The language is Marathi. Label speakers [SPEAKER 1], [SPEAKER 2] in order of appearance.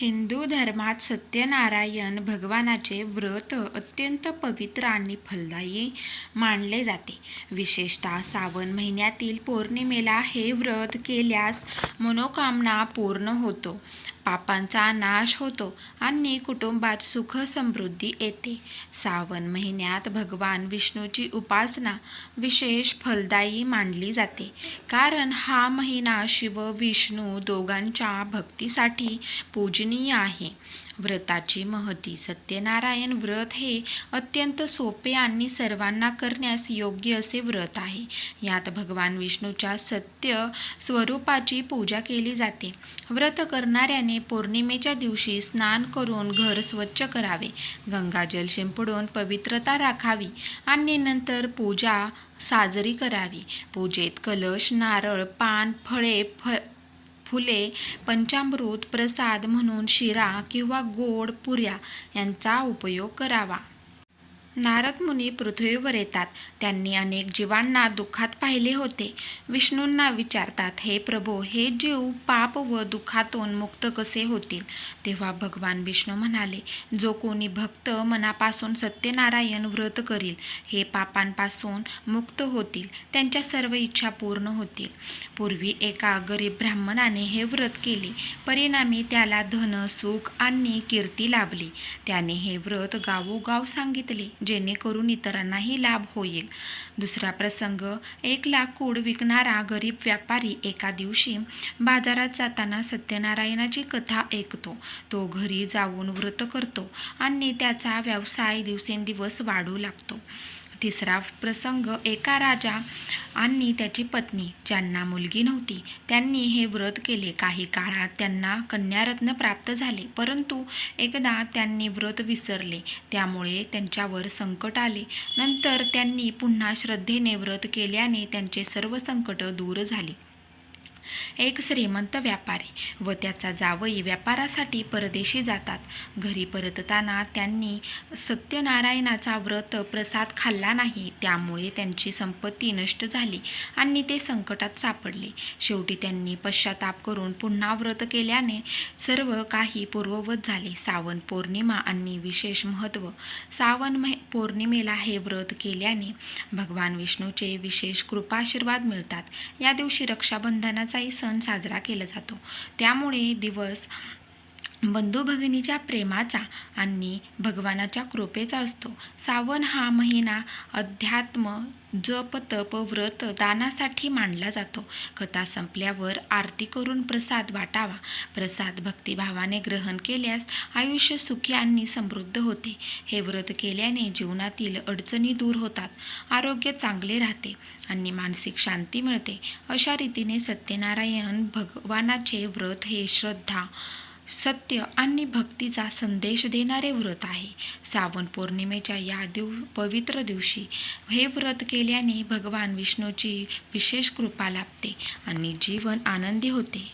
[SPEAKER 1] हिंदू धर्मात सत्यनारायण भगवानाचे व्रत अत्यंत पवित्र आणि फलदायी मानले जाते. विशेषतः श्रावण महिन्यातील पौर्णिमेला हे व्रत केल्यास मनोकामना पूर्ण होतो, पापांचा नाश होतो आणि कुटुंबात सुख समृद्धी येते. श्रावण महिन्यात भगवान विष्णूची उपासना विशेष फलदायी मानली जाते, कारण हा महिना शिव-विष्णू दोघांच्या भक्तीसाठी पूजनीय आहे. व्रताची महती सत्यनारायण व्रत हे अत्यंत सोपे आणि सर्वांना करण्यास योग्य असे व्रत आहे. यात भगवान विष्णूच्या सत्य स्वरूपाची पूजा केली जाते. व्रत करणाऱ्याने पौर्णिमेच्या दिवशी स्नान करून घर स्वच्छ करावे, गंगाजल शिंपडून पवित्रता राखावी आणि नंतर पूजा साजरी करावी. पूजेत कलश, नारळ, पान, फळे, फ फुले, पंचामृत प्रसाद म्हणून शिरा किंवा गोड पुऱ्या यांचा उपयोग करावा. नारद मुनी पृथ्वीवर येतात. त्यांनी अनेक जीवांना दुःखात पाहिले होते. विष्णूंना विचारतात, हे प्रभो, हे जीव पाप व दुःखातून मुक्त कसे होतील? तेव्हा भगवान विष्णू म्हणाले, जो कोणी भक्त मनापासून सत्यनारायण व्रत करील, हे पापांपासून मुक्त होतील, त्यांच्या सर्व इच्छा पूर्ण होतील. पूर्वी एका गरीब ब्राह्मणाने हे व्रत केले. परिणामी त्याला धन, सुख आणि कीर्ती लाभली. त्याने हे व्रत गावोगाव सांगितले, जेणेकरून इतरांनाही लाभ होईल. दुसरा प्रसंग एक लाकूड विकणारा गरीब व्यापारी एका दिवशी बाजारात जाताना सत्यनारायणाची कथा ऐकतो. तो घरी जाऊन व्रत करतो आणि त्याचा व्यवसाय दिवसेंदिवस वाढू लागतो. तिसरा प्रसंग एका राजा आणि त्याची पत्नी, ज्यांना मुलगी नव्हती, त्यांनी हे व्रत केले. काही काळात त्यांना कन्यारत्न प्राप्त झाले. परंतु एकदा त्यांनी व्रत विसरले, त्यामुळे त्यांच्यावर संकट आले. नंतर त्यांनी पुन्हा श्रद्धेने व्रत केल्याने त्यांचे सर्व संकट दूर झाले. एक श्रीमंत व्यापारी व त्याचा जावई व्यापारासाठी परदेशी जातात. घरी परतताना त्यांनी सत्यनारायणाचा व्रत प्रसाद खाल्ला नाही. त्यामुळे त्यांची संपत्ती नष्ट झाली आणि ते संकटात सापडले. शेवटी त्यांनी पश्चाताप करून पुन्हा व्रत केल्याने सर्व काही पूर्ववत झाले. सावन पौर्णिमा आणि विशेष महत्त्व श्रावण पौर्णिमेला हे व्रत केल्याने भगवान विष्णूचे विशेष कृपाशीर्वाद मिळतात. या दिवशी रक्षाबंधनाचा सण साजरा केला जातो. त्यामुळे दिवस बंधू-भगिनीच्या प्रेमाचा आणि भगवानाच्या कृपेचा असतो. सावन हा महिना अध्यात्म, जप, तप, व्रत, दानासाठी मानला जातो. कथा संपल्यावर आरती करून प्रसाद वाटावा. प्रसाद भक्तिभावाने ग्रहण केल्यास आयुष्य सुखी आणि समृद्ध होते. हे व्रत केल्याने जीवनातील अडचणी दूर होतात, आरोग्य चांगले राहते आणि मानसिक शांती मिळते. अशा रीतीने सत्यनारायण भगवानाचे व्रत हे श्रद्धा, सत्य आणि भक्तीचा संदेश देणारे व्रत आहे. श्रावण पौर्णिमेच्या या दिव पवित्र दिवशी हे व्रत केल्याने भगवान विष्णूची विशेष कृपा लाभते आणि जीवन आनंदी होते.